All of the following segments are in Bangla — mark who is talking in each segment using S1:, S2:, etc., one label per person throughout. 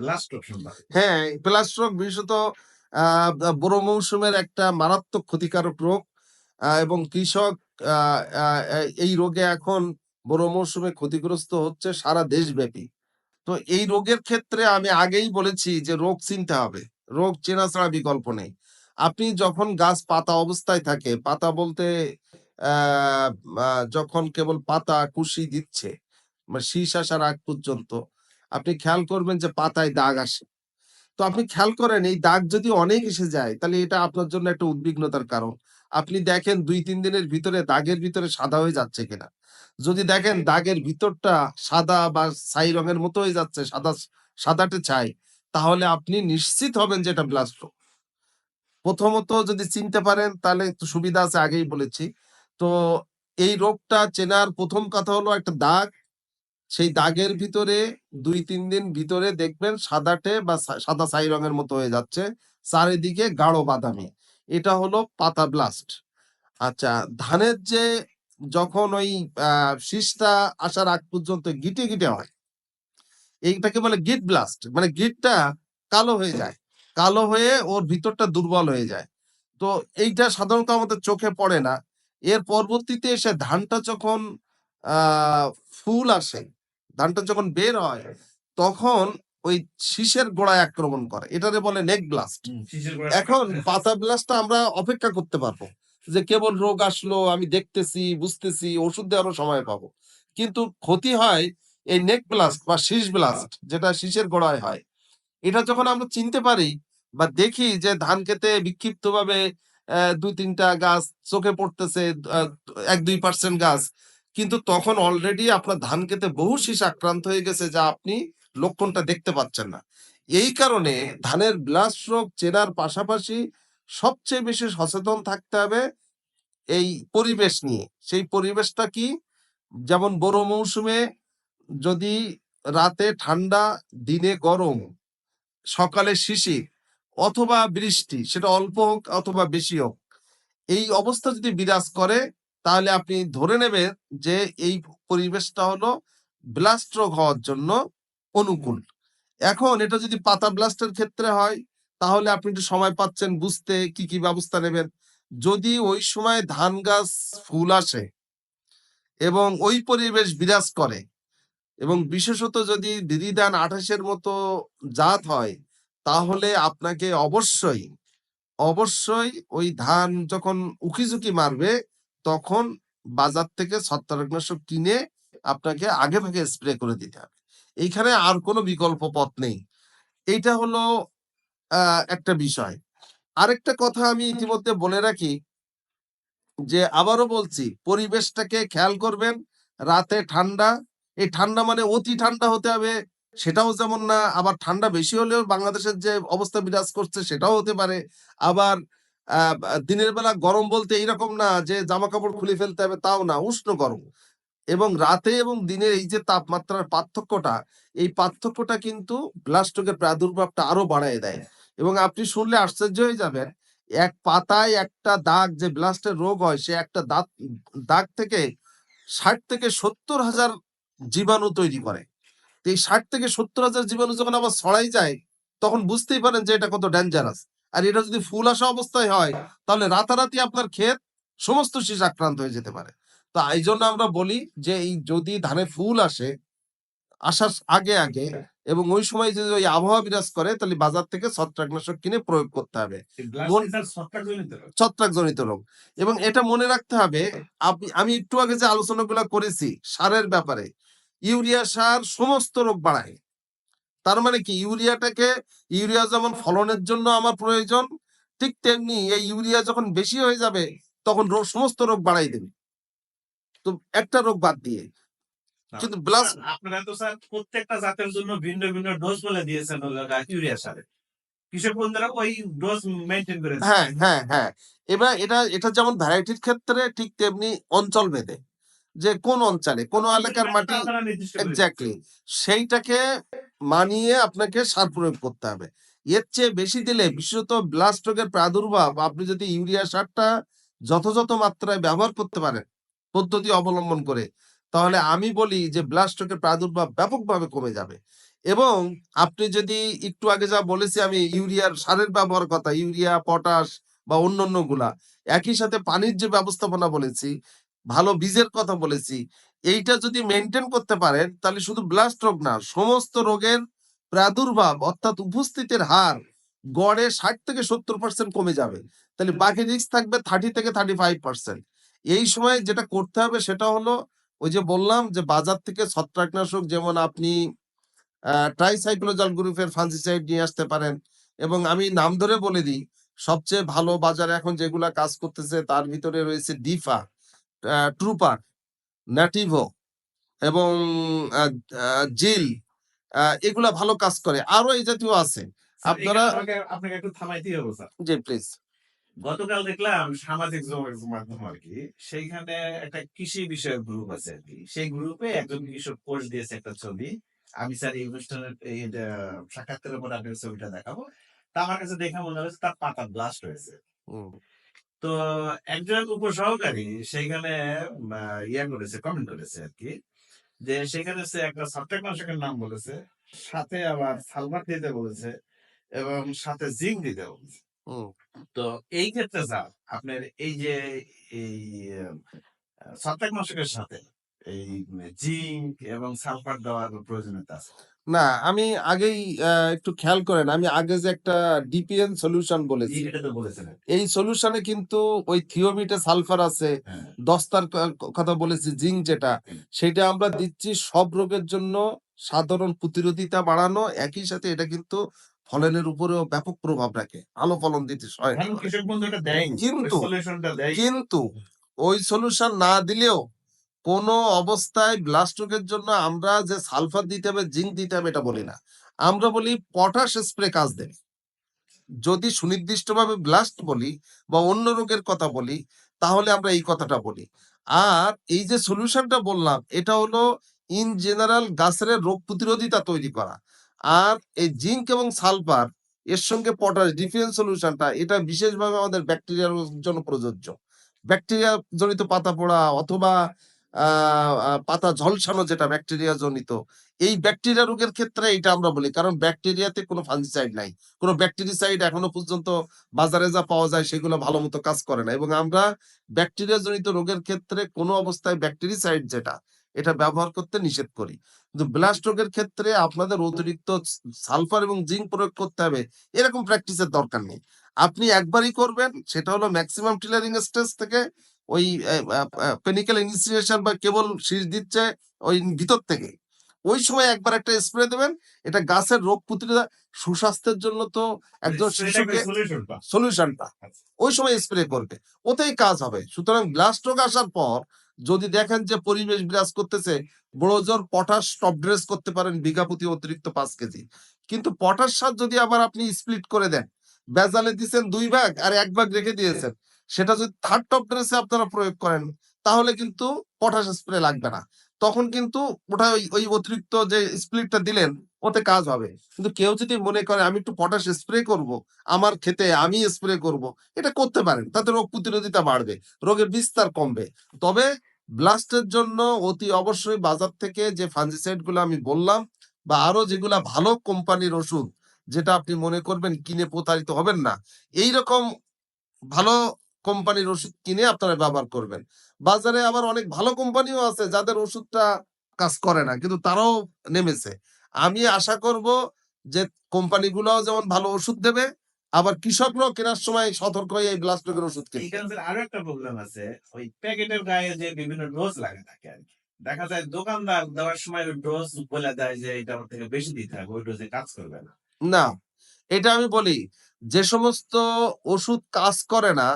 S1: ব্লাস্ট অপশন
S2: হ্যাঁ প্লাস রোগ বিশেষত বুড়ো মৌসুমের একটা মারাত্মক ক্ষতিকারক রোগ এবং কৃষক এই রোগে এখন বুড়ো মৌসুমে ক্ষতিগ্রস্ত হচ্ছে সারা দেশব্যাপী। তো এই রোগের ক্ষেত্রে আমি আগেই বলেছি যে রোগ চিনতে হবে, রোগ চেনা ছাড়া বিকল্প নেই। আপনি যখন গাছ পাতা অবস্থায় থাকে, পাতা বলতে যখন কেবল পাতা কুশি দিচ্ছে মানে শীষ আসার আগ পর্যন্ত আপনি খেয়াল করবেন যে পাতায় দাগ আসে। তো আপনি খেয়াল করেন, এই দাগ যদি অনেক এসে যায়, তাহলে এটা আপনার জন্য একটা উদ্বিগ্নতার কারণ। আপনি দেখেন দুই, তিন দিনের ভিতরে দাগের ভিতরে সাদা হয়ে যাচ্ছে কিনা। যদি দেখেন দাগের ভিতরটা সাদা বা ছাই রঙের মতো হয়ে যাচ্ছে, সাদা, সাদাটে ছাই, তাহলে আপনি নিশ্চিত হবেন যে এটা ব্লাস্ট রোগ প্রথমত যদি চিনতে পারেন, তাহলে সুবিধা আছে আগেই বলেছি। তো এই রোগটা চেনার প্রথম কথা হলো একটা দাগ সেই দাগের ভিতরে দুই, তিন দিন ভিতরে দেখবেন সাদাটে বা সাদা ছাই রঙের মতো হয়ে যাচ্ছে। চারিদিকে গাঢ় বাদামি। এটা হলো পাতা ব্লাস্ট। আচ্ছা ধানের যে যখন ওই শীষটা আসার আগ পর্যন্ত গিটে গিটে হয়, এইটাকে বলে গিট ব্লাস্ট। মানে গিটটা কালো হয়ে যায়। কালো হয়ে ওর ভিতরটা দুর্বল হয়ে যায়। তো এইটা সাধারণত আমাদের চোখে পড়ে না। এর পরবর্তীতে এসে ধানটা যখন ফুল আসে ধানটা যখন বের হয় তখন ওই শীষের গোড়ায় আক্রমণ করে। এটারে বলে নেক ব্লাস্ট। এখন পাতা ব্লাস্টটা আমরা অপেক্ষা করতে পারব যে কেবল রোগ আসলো আমি দেখতেছি বুঝতেছি ওষুধ দেওয়ারও সময় পাবো। কিন্তু ক্ষতি হয় এই নেক ব্লাস্ট বা শীষ ব্লাস্ট যেটা শীষের গোড়ায় হয়। এটা যখন আমরা চিনতে পারি বা দেখি যে ধান খেতে বিক্ষিপ্ত ভাবে দুই তিনটা গাছ চোখে পড়তেছে এক দুই পার্সেন্ট গাছ কিন্তু তখন অলরেডি আপনার ধান খেতে বহু শীষ আক্রান্ত হয়ে গেছে যা আপনি লক্ষণটা দেখতে পাচ্ছেন না। এই কারণে ধানের ব্লাস্ট রোগ চেনার পাশাপাশি সবচেয়ে বেশি সচেতন থাকতে হবে এই পরিবেশ নিয়ে। সেই পরিবেশটা কি? যেমন বড় মৌসুমে যদি রাতে ঠান্ডা, দিনে গরম, সকালে শিশির অথবা বৃষ্টি, সেটা অল্প হোক অথবা বেশি হোক, এই অবস্থা যদি বিরাজ করে তাহলে আপনি ধরে নেবেন যে এই পরিবেশটা হলো ব্লাস্ট রোগ হওয়ার জন্য অনুকূল। এখন এটা যদি পাতা ব্লাস্টের ক্ষেত্রে হয় তাহলে আপনি একটু সময় পাচ্ছেন বুঝতে কি কি ব্যবস্থা নেবেন। যদি ওই সময় ধান গাছ ফুল আসে এবং ওই পরিবেশ বিরাজ করে এবং বিশেষত যদি দিদি ধান আঠাশের মতো জাত হয় তাহলে আপনাকে অবশ্যই অবশ্যই ওই ধান যখন উকিঝুঁকি মারবে তখন বাজার থেকে ছত্রাকনাশক কিনে আপনাকে আগে ভাগে স্প্রে করে দিতে হবে। এইখানে আর কোনো বিকল্প পথ নেই। এইটা হলো একটা বিষয়। আরেকটা কথা আমি ইতিমধ্যে বলে রাখি যে আবারও বলছি পরিবেশটাকে খেয়াল করবেন রাতে ঠান্ডা এই ঠান্ডা মানে অতি ঠান্ডা হতে হবে সেটাও যেমন না আবার ঠান্ডা বেশি হলেও বাংলাদেশের যে অবস্থা বিরাজ করছে সেটাও হতে পারে। আবার দিনের বেলা গরম বলতে এইরকম না যে জামা কাপড় খুলে ফেলতে হবে, তাও না, উষ্ণ গরম। এবং রাতে এবং দিনের এই যে তাপমাত্রার পার্থক্যটা, এই পার্থক্যটা কিন্তু ব্লাস্টকের প্রাদুর্ভাবটা আরও বাড়ায় দেয়। এবং আপনি শুনলে আশ্চর্য হয়ে যাবেন, এক পাতায় একটা দাগ, যে ব্লাস্টের রোগ হয়, সে একটা দাগ দাগ থেকে ষাট থেকে সত্তর হাজার জীবাণু তৈরি করে। এই ষাট থেকে সত্তর হাজার জীবাণু যখন আবার ছড়াই যায়, তখন বুঝতেই পারেন যে এটা কত ডেঞ্জারাস আর এটা যদি ফুল আসা অবস্থায় হয় তাহলে রাতারাতি আপনার ক্ষেত সমস্ত শীষ আক্রান্ত হয়ে যেতে পারে। তো এই জন্য আমরা বলি যে এই যদি ধানে ফুল আসে আসার আগে আগে এবং ওই সময় যদি ওই আবহাওয়া বিরাজ করে তাহলে বাজার থেকে ছত্রাকনাশক কিনে প্রয়োগ করতে হবে। ছত্রাকজনিত রোগ। এবং এটা মনে রাখতে হবে আপনি আমি একটু আগে যে আলোচনাগুলো করেছি সারের ব্যাপারে ইউরিয়া সার সমস্ত রোগ বাড়ায়। তার মানে কি? ইউরিয়াটাকে ইউরিয়া যেমন ফলনের জন্য আমার প্রয়োজন ঠিক তেমনি এই ইউরিয়া যখন বেশি হয়ে যাবে তখন রোগ সমস্ত রোগ বাড়াই দেবে। তো একটা রোগ বাদ দিয়ে। কিন্তু ব্লাস
S1: আপনারা তো স্যার প্রত্যেকটা জাতের জন্য ভিন্ন ভিন্ন ডোজ বলে দিয়েছেন ইউরিয়া সারে। কৃষক বন্ধুরা ওই ডোজ মেনটেন করে
S2: হ্যাঁ হ্যাঁ হ্যাঁ। এবার এটা এটা যেমন ভ্যারাইটির ক্ষেত্রে ঠিক তেমনি অঞ্চল ভেদে। যে কোন অঞ্চলে কোন এলাকার মাটি এক্স্যাক্টলি সেইটাকে মানিয়ে আপনাকে সার প্রয়োগ করতে হবে। এর চেয়ে বেশি দিলে বিশেষত ব্লাস্ট রোগের প্রাদুর্ভাব আপনি যদি ইউরিয়া সারটা যথাযথ মাত্রায় ব্যবহার করতে পারেন পদ্ধতি অবলম্বন করে তাহলে আমি বলি যে ব্লাড স্ট্রোকের প্রাদুর্ভাব ব্যাপকভাবে কমে যাবে। এবং আপনি যদি একটু আগে যা বলেছি আমি ইউরিয়ার সারের ব্যবহার কথা ইউরিয়া পটাশ বা অন্যান্যগুলা একই সাথে পানির যে ব্যবস্থাপনা বলেছি ভালো বীজের কথা বলেছি। এইটা যদি মেনটেন করতে পারেন তাহলে শুধু ব্লাস্ট রোগ না সমস্ত রোগের প্রাদুর্ভাব অর্থাৎ উপস্থিতির হার গড়ে ষাট থেকে সত্তর পার্সেন্ট কমে যাবে। তাহলে বাকি রিস্ক থাকবে থার্টি থেকে থার্টি ফাইভ পার্সেন্ট এই সময় যেটা করতে হবে সেটা হলো ওই যে বললাম যে বাজার থেকে ছত্রাকনাশক যেমন আপনি ট্রাইসাইক্লোজল গ্রুপের ফাঞ্জিসাইড নিয়ে আসতে পারেন এবং আমি নাম ধরে বলে দিই সবচেয়ে ভালো বাজারে এখন যেগুলা কাজ করতেছে তার ভিতরে রয়েছে ডিফা ট্রুপার ন্যাটিভো এবং জিল এগুলা ভালো কাজ করে। আরও এই জাতীয় আছে। আপনারা-
S1: আপনাকে একটু থামাইতে হবে স্যার
S2: জি প্লিজ
S1: গতকাল দেখলাম সামাজিক যোগাযোগ মাধ্যম আর কি সেইখানে একটা কৃষি বিষয়ক গ্রুপ আছে আর কি। সেই গ্রুপে একজন কৃষক পোস্ট দিয়েছে একটা ছবি। আমি স্যার এই অনুষ্ঠানের এই সাক্ষাৎকারের পর আপনার ছবিটা দেখাবো। তা আমার কাছে দেখে মনে হচ্ছে তার পাতা ব্লাস্ট হয়েছে। তো একজন উপসহকারী সেইখানে উম, ইয়া করেছে কমেন্ট করেছে আর কি যে সেখানে সে একটা নাশকের নাম বলেছে সাথে আবার সালমার দিতে বলেছে এবং সাথে জিং দিতে বলেছে। তো এই ক্ষেত্রে স্যার আপনার এই যে এই সাবজেক্ট নাশকের সাথে এই জিঙ্ক এবং সালফার দেওয়ার প্রয়োজনীয়তা আছে।
S2: না আমি আগেই একটু খেয়াল করেন আমি আগে যে একটা ডিপিএন সলিউশন বলেছি এই সলিউশনে কিন্তু ওই থিওমিটে সালফার আছে
S1: হ্যাঁ।
S2: দস্তার কথা বলেছি জিঙ্ক যেটা সেটা আমরা দিচ্ছি সব রোগের জন্য সাধারণ প্রতিরোধিতা বাড়ানো একই সাথে এটা কিন্তু ফলনের উপরেও ব্যাপক প্রভাব রাখে আলো ফলন দিতে সহায়তা কিন্তু কিন্তু ওই সলিউশন না দিলেও কোনো অবস্থায় ব্লাস্টকের জন্য আমরা যে সালফার দিতে হবে জিঙ্ক দিতে হবে এটা বলি না। আমরা বলি পটাশ স্প্রে কাজ দেবে। যদি সুনির্দিষ্টভাবে ব্লাস্ট বলি বা অন্য রোগের কথা বলি, তাহলে আমরা এই কথাটা বলি। আর এই যে সলিউশনটা বললাম, এটা হলো ইন জেনারেল গাছের রোগ প্রতিরোধিতা তৈরি করা। আর এই জিঙ্ক এবং সালফার এর সঙ্গে পটাশ ডিফেন্স সলিউশনটা এটা বিশেষভাবে আমাদের ব্যাকটেরিয়ার জন্য প্রযোজ্য। ব্যাকটেরিয়া জনিত পাতা পড়া অথবা পাতা ঝলসানো যেটা ব্যাকটেরিয়া জনিত, এই ব্যাকটেরিয়া রোগের ক্ষেত্রে এটা আমরা বলি। কারণ ব্যাকটেরিয়াতে কোনো ফাঙ্গিসাইড নাই। কোনো ব্যাকটেরিসাইড এখনও পর্যন্ত বাজারে যা পাওয়া যায় সেগুলো ভালো মতো কাজ করে না। এবং আমরা ব্যাকটেরিয়া জনিত রোগের ক্ষেত্রে কোনো অবস্থায় ব্যাকটেরিসাইড যেটা, এটা ব্যবহার করতে নিষেধ করি। কিন্তু ব্লাস্ট রোগের ক্ষেত্রে আপনাদের অতিরিক্ত সালফার এবং জিঙ্ক প্রয়োগ করতে হবে, এরকম প্র্যাকটিসের দরকার নেই। আপনি একবারই করবেন, সেটা হলো ম্যাক্সিমাম টিলারিং স্টেজ থেকে ওই পেনিক্যাল ইনিশিয়েশন বা কেবল শীষ দিচ্ছে ওই ভিতর থেকে। ওই সময় একবার একটা স্প্রে দেবেন এটা গাছের রোগ প্রতিরোধ সুস্বাস্থ্যের জন্য তো একজন শিশুকে
S1: সলিউশনটা
S2: সলিউশনটা ওই সময় স্প্রে করবে ওতেই কাজ হবে। সুতরাং ব্লাস্ট রোগ আসার পর যদি দেখেন যে পরিবেশ বিরাজ করতেছে বড় জোর পটাশ টপ ড্রেস করতে পারেন বিঘা প্রতি অতিরিক্ত পাঁচ কেজি। কিন্তু পটাশ সার যদি আবার আপনি স্প্লিট করে দেন বেজালে দিচ্ছেন দুই ভাগ আর এক ভাগ রেখে দিয়েছেন সেটা যদি থার্ড টপ ড্রেসে আপনারা প্রয়োগ করেন, তাহলে কিন্তু পটাশ স্প্রে লাগবে না। তখন কিন্তু ওটা ওই অতিরিক্ত যে স্প্লিটটা দিলেন, ওতে কাজ হবে। কিন্তু কেউ যদি মনে করে, আমি একটু পটাশ স্প্রে করব, আমার খেতে আমি স্প্রে করব, এটা করতে পারেন। তাতে রোগ প্রতিরোধিতা বাড়বে, রোগের বিস্তার কমবে। তবে ব্লাস্টের জন্য অতি অবশ্যই বাজার থেকে যে ফাঞ্জিসাইডগুলো আমি বললাম, বা আরও যেগুলা ভালো কোম্পানির ওষুধ, যেটা আপনি মনে করবেন কিনে প্রতারিত হবেন না এই রকম ভালো কোম্পানির ওষুধ কিনে আপনারা ব্যবহার করবেন। বাজারে আবার অনেক ভালো কোম্পানিও আছে যাদের ওষুধটা কাজ করে না কিন্তু তারাও নেমেছে। আমি আশা করব যে কোম্পানিগুলোও যেমন ভালো ওষুধ দেবে আবার কৃষকরাও কেনার সময় সতর্ক হয়ে এই ব্লাস্ট রোগের ওষুধ
S1: স্যার আরও একটা প্রবলেম আছে ওই প্যাকেটের গায়ে যে বিভিন্ন ডোজ লাগে থাকে আর কি। দেখা যায় দোকানদার দেওয়ার সময় ডোজ বলে দেয় যে এটা আমার থেকে বেশি দিতে হবে ওই ডোজে কাজ করবে না।
S2: না এটা আমি বলি যে সমস্ত ওষুধ কাজ করে না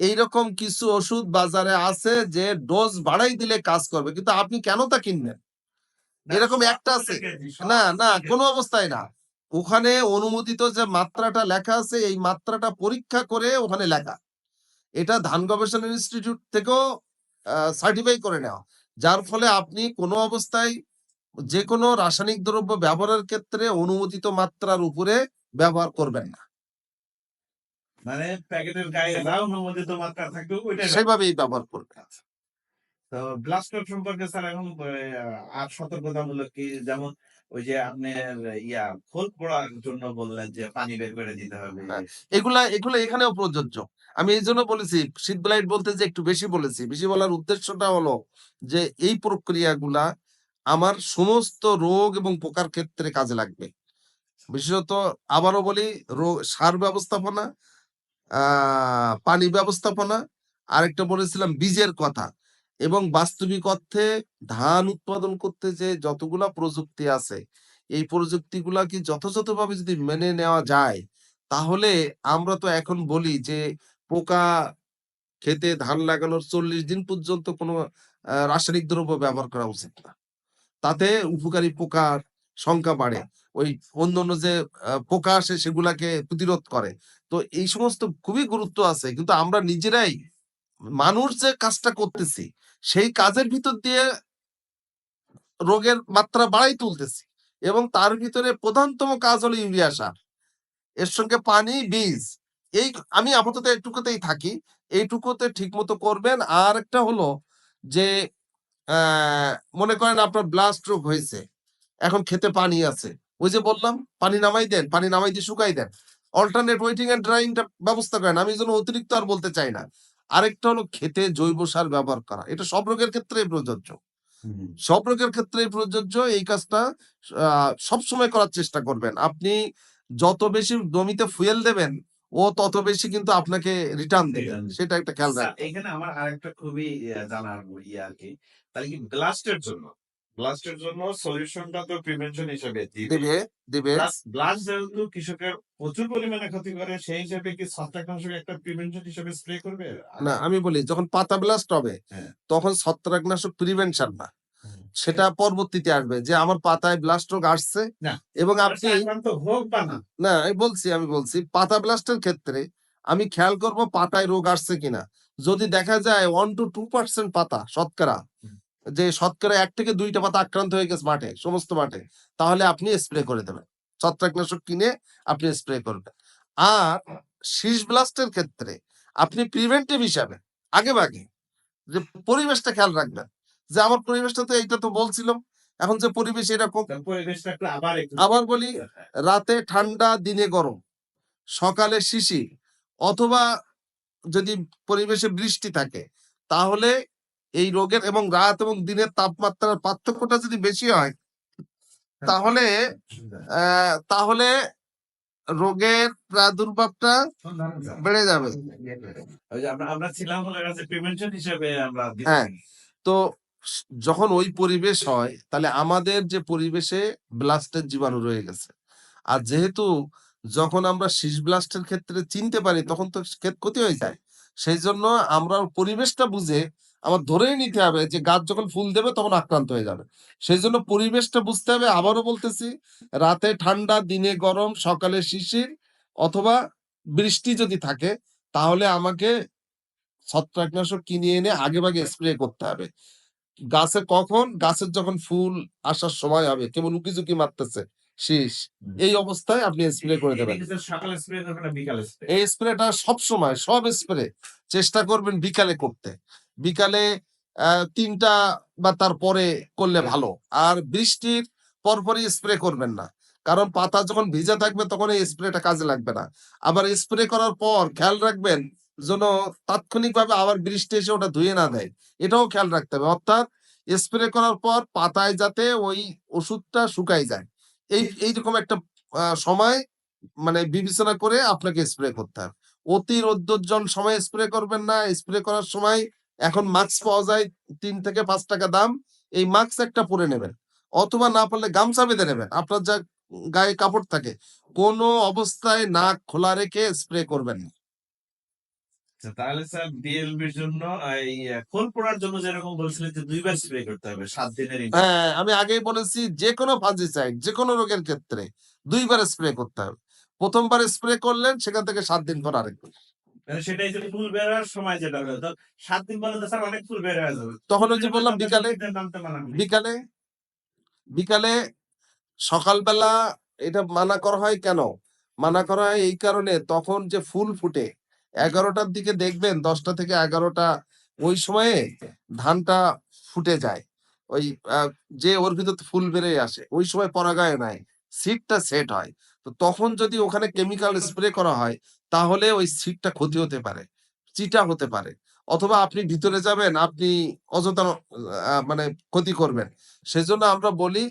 S2: এইরকম কিছু ওষুধ বাজারে আছে যে ডোজ বাড়াই দিলে কাজ করবে। কিন্তু আপনি কেন তা কিনবেন? এরকম একটা আছে। না না কোনো অবস্থায় না। ওখানে অনুমোদিত যে মাত্রাটা লেখা আছে এই মাত্রাটা পরীক্ষা করে ওখানে লেখা। এটা ধান গবেষণা ইনস্টিটিউট থেকেও সার্টিফাই করে নেওয়া। যার ফলে আপনি কোনো অবস্থায় যে কোনো রাসায়নিক দ্রব্য ব্যবহারের ক্ষেত্রে অনুমোদিত মাত্রার উপরে ব্যবহার করবেন না।
S1: মানে প্যাকেটের গায়ে অনুমোদিত মাত্রা থাকবে ওইটা
S2: সেভাবেই ব্যবহার করবেন
S1: তো ব্লাস্টার সম্পর্কে স্যার এখন আর সতর্কতামূলক কি? যেমন ওই যে আপনার ইয়া খোল পড়ার জন্য বললেন যে পানি বের করে দিতে হবে।
S2: হ্যাঁ। এগুলা এগুলো এখানেও প্রযোজ্য। আমি এই জন্য বলেছি শীত ব্লাইট বলতে যে একটু বেশি বলেছি বেশি বলার উদ্দেশ্যটা হলো যে এই প্রক্রিয়াগুলা আমার সমস্ত রোগ এবং পোকার ক্ষেত্রে কাজে লাগবে। বিশেষত আবারও বলি রোগ সার ব্যবস্থাপনা পানি ব্যবস্থাপনা, আরেকটা বলেছিলাম বীজের কথা এবং বাস্তবিক অর্থে ধান উৎপাদন করতে যে যতগুলা প্রযুক্তি আছে, এই প্রযুক্তিগুলা কি যথাযথভাবে যদি মেনে নেওয়া যায়, তাহলে আমরা তো এখন বলি যে পোকা খেতে ধান লাগানোর চল্লিশ দিন পর্যন্ত কোনো রাসায়নিক দ্রব্য ব্যবহার করা উচিত না। তাতে উপকারী পোকার সংখ্যা বাড়ে। ওই অন্য অন্য যে পোকা আসে সেগুলাকে প্রতিরোধ করে। তো এই সমস্ত খুবই গুরুত্ব আছে। কিন্তু আমরা নিজেরাই মানুষ যে কাজটা করতেছি, সেই কাজের ভিতর দিয়ে রোগের মাত্রা বাড়াই তুলতেছি এবং তার ভিতরে প্রধানতম কাজ হলো ইউরিয়া সার। এর সঙ্গে পানি, বীজ, এই আমি আপাতত এইটুকুতেই থাকি। এইটুকুতে ঠিক মতো করবেন। আর একটা হলো যে মনে করেন আপনার ব্লাস্ট রোগ হয়েছে, এখন খেতে পানি আছে। ওই যে বললাম পানি নামাই দেন পানি নামাই দিয়ে শুকাই দেন। অল্টারনেট ওয়েটিং এন্ড ড্রাইংটা ব্যবস্থা করেন। আমি এই জন্য অতিরিক্ত আর বলতে চাই না। আরেকটা হলো খেতে জৈব সার ব্যবহার করা। এটা সব রোগের ক্ষেত্রেই প্রযোজ্য। সব রোগের ক্ষেত্রেই প্রযোজ্য। এই কাজটা আহ, সবসময় করার চেষ্টা করবেন। আপনি যত বেশি জমিতে ফুয়েল দেবেন ও তত বেশি কিন্তু আপনাকে রিটার্ন দেবে। সেটা একটা খেয়াল রাখবেন।
S1: এখানে আমার আরেকটা খুবই জানার ইয়ে আর কি। তাহলে কি ব্লাস্টের জন্য? ব্লাস্টের জন্য সলিউশনটা তো প্রিভেনশন হিসেবে দিবে
S2: দিবে।
S1: ব্লাস্ট যেহেতু কৃষকের প্রচুর পরিমাণে ক্ষতি করে সেই হিসেবে কি ছত্রাকনাশক একটা প্রিভেনশন হিসেবে স্প্রে করবে?
S2: না আমি বলি যখন পাতা ব্লাস্ট হবে
S1: হ্যাঁ।
S2: তখন ছত্রাকনাশক প্রিভেনশন না। সেটা পরবর্তীতে আসবে যে আমার পাতায় ব্লাস্ট রোগ আসছে এবং আপনি
S1: না।
S2: বলছি আমি বলছি পাতা ব্লাস্টের ক্ষেত্রে আমি খেয়াল করব পাতায় রোগ আসছে কিনা। যদি দেখা যায় ওয়ান টু টু পার্সেন্ট পাতা শতকরা। যে শতকরা এক থেকে দুইটা পাতা আক্রান্ত হয়ে গেছে মাঠে সমস্ত মাঠে তাহলে আপনি স্প্রে করে দেবেন। ছত্রাকনাশক কিনে আপনি স্প্রে করবেন। আর শীষ ব্লাস্টের ক্ষেত্রে আপনি প্রিভেন্টিভ হিসাবে আগে ভাগে যে পরিবেশটা খেয়াল রাখবেন। যে আমার পরিবেশটা তো এইটা তো বলছিলাম এখন যে পরিবেশ এরকম
S1: আবার
S2: বলি রাতে ঠান্ডা দিনে গরম সকালে শিশি অথবা যদি পরিবেশে বৃষ্টি থাকে তাহলে এই রোগের এবং রাত এবং দিনের তাপমাত্রার পার্থক্যটা যদি বেশি হয় তাহলে আহ, তাহলে রোগের প্রাদুর্ভাবটা বেড়ে যাবে।
S1: আমরা আমরা ছিলাম প্রিভেনশন হিসেবে আমরা
S2: হ্যাঁ। তো যখন ওই পরিবেশ হয় তাহলে আমাদের যে পরিবেশে ব্লাস্টের জীবাণু রয়ে গেছে। আর যেহেতু যখন আমরা শীষ ব্লাস্টের ক্ষেত্রে চিনতে পারি তখন তো ক্ষেত ক্ষতি হয়ে যায়। সেই জন্য আমরা পরিবেশটা বুঝে আমার ধরেই নিতে হবে যে গাছ যখন ফুল দেবে তখন আক্রান্ত হয়ে যাবে। সেই জন্য পরিবেশটা বুঝতে হবে। আবারও বলতেছি রাতে ঠান্ডা দিনে গরম সকালে শিশির অথবা বৃষ্টি যদি থাকে তাহলে আমাকে ছত্রাকনাশক কিনে এনে আগে ভাগে স্প্রে করতে হবে। গাছে কখন? গাছের যখন ফুল আসার সময় হবে কেবল উকি ঝুঁকি মারতেছে শীষ এই অবস্থায় আপনি স্প্রে করে দেবেন। এই স্প্রেটা সব সময় সব স্প্রে চেষ্টা করবেন বিকালে করতে। বিকালে তিনটা বা তারপরে করলে ভালো। আর বৃষ্টির পরপরই স্প্রে করবেন না। কারণ পাতা যখন ভিজা থাকবে তখন এই স্প্রেটা কাজে লাগবে না। আবার স্প্রে করার পর খেয়াল রাখবেন যেন তাৎক্ষণিকভাবে আবার বৃষ্টি এসে ওটা ধুয়ে না দেয়। এটাও খেয়াল রাখতে হবে। অর্থাৎ স্প্রে করার পর পাতায় যাতে ওই ওষুধটা শুকাই যায়। এই এইরকম একটা সময় মানে বিবেচনা করে আপনাকে স্প্রে করতে হবে। অতি রৌদ্রোজ্জ্বল সময় স্প্রে করবেন না। স্প্রে করার সময় এখন মাস্ক পাওয়া যায় তিন থেকে পাঁচ টাকা দাম এই মাস্ক একটা পরে নেবেন। অথবা না পারলে গামছা বেঁধে নেবেন। আপনার যা গায়ে কাপড় থাকে কোনো অবস্থায় নাক খোলা রেখে স্প্রে করবেন না।
S1: আচ্ছা, তাহলে স্যার বিএলবির জন্য এই খোল পড়ার জন্য যেরকম বলছিলেন যে দুইবার স্প্রে করতে হবে সাত দিনের
S2: হ্যাঁ আমি আগেই বলেছি যে কোনো ফাঞ্জিসাইড যে কোনো রোগের ক্ষেত্রে দুইবার স্প্রে করতে হবে। প্রথমবার স্প্রে করলেন সেখান থেকে সাত দিন পর আরেকবার।
S1: সেটাই যদি ফুল বের হওয়ার সময় যেটা হলো সাত দিন পরে স্যার অনেক ফুল বের হয়ে যাবে।
S2: তখন ওই যে বললাম বিকালে
S1: নেই।
S2: সকালবেলা এটা মানা করা হয় কেন? মানা করা হয় এই কারণে তখন যে ফুল ফুটে এগারোটার দিকে দেখবেন দশটা থেকে এগারোটা ওই সময়ে ধানটা ফুটে যায়। ওই যে ওর ভিতর ফুল বেড়ে আসে ওই সময় পরাগায়ন হয় সিটটা সেট হয়। তো তখন যদি ওখানে কেমিক্যাল স্প্রে করা হয় তাহলে ওই সিটটা ক্ষতি হতে পারে, চিটা হতে পারে। অথবা আপনি ভিতরে যাবেন, আপনি অযথা মানে ক্ষতি করবেন। সেজন্য আমরা বলি